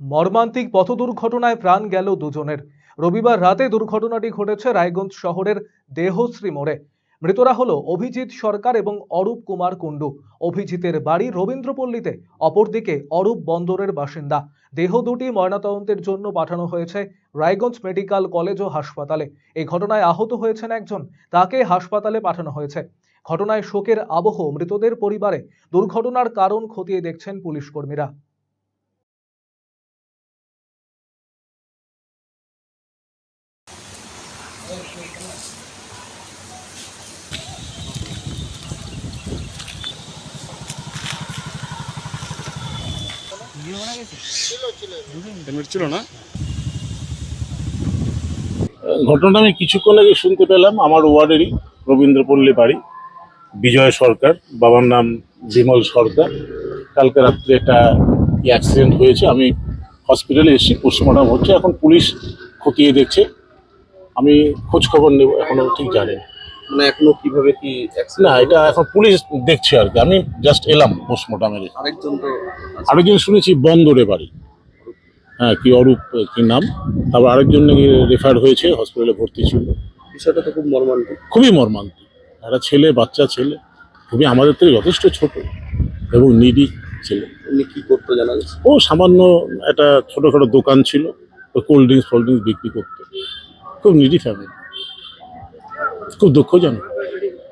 মর্মান্তিক পথ দুর্ঘটনায় প্রাণ গেল দুজনের। রবিবার রাতে দুর্ঘটনাটি ঘটেছে রায়গঞ্জ শহরের দেহশ্রী মোড়ে। মৃতরা হলো অভিজিৎ সরকার এবং অরূপ কুমার কুণ্ডু। অভিজিতের বাড়ি রবীন্দ্রপল্লীতে, অপরদিকে অরূপ বন্দরের বাসিন্দা। দেহ দুটি ময়নাতদন্তের জন্য পাঠানো হয়েছে রায়গঞ্জ মেডিকেল কলেজ ও হাসপাতালে। এই ঘটনায় আহত হয়েছেন একজন, তাকে হাসপাতালে পাঠানো হয়েছে। ঘটনায় শোকের আবহ মৃতদের পরিবারে। দুর্ঘটনার কারণ খতিয়ে দেখছেন পুলিশ কর্মীরা। ঘটনাটা আমি কিছুক্ষণ আগে শুনতে পেলাম, আমার ওয়ার্ডেরই রবীন্দ্রপল্লী বাড়ি, বিজয় সরকার, বাবার নাম বিমল সরকার। কালকে রাত্রে একটা অ্যাক্সিডেন্ট হয়েছে, আমি হসপিটালে এসেছি, পোস্টমর্টম হচ্ছে, এখন পুলিশ খতিয়ে দেখছে। আমি খোঁজ খবর নেব এখনও ঠিক জানি না। মানে এখনও কীভাবে কি না এটা এখন পুলিশ দেখছে আর কি। আমি জাস্ট এলাম পোস্টমর্টমের আরেকজন তো। আরেকজন শুনেছি বন্দরে বাড়ি। হ্যাঁ কি অরূপ কি নাম? তারপর আরেকজন নাকি রেফার হয়েছে হসপিটালে ভর্তি ছিল। বিষয়টা তো খুব মর্মান্তিক। খুবই মর্মান্তিক। একটা ছেলে বাচ্চা ছেলে খুবই আমাদের থেকে যথেষ্ট ছোট এবং নিডি ছেলে। উনি কি করতো জানা গেছে? ও সামান্য একটা ছোটোখাটো দোকান ছিল কোল্ড ড্রিঙ্কস ফোল্ড ড্রিঙ্কস বিক্রি করতো। খুব নিডি ফ্যামিলি খুব দুঃখজনক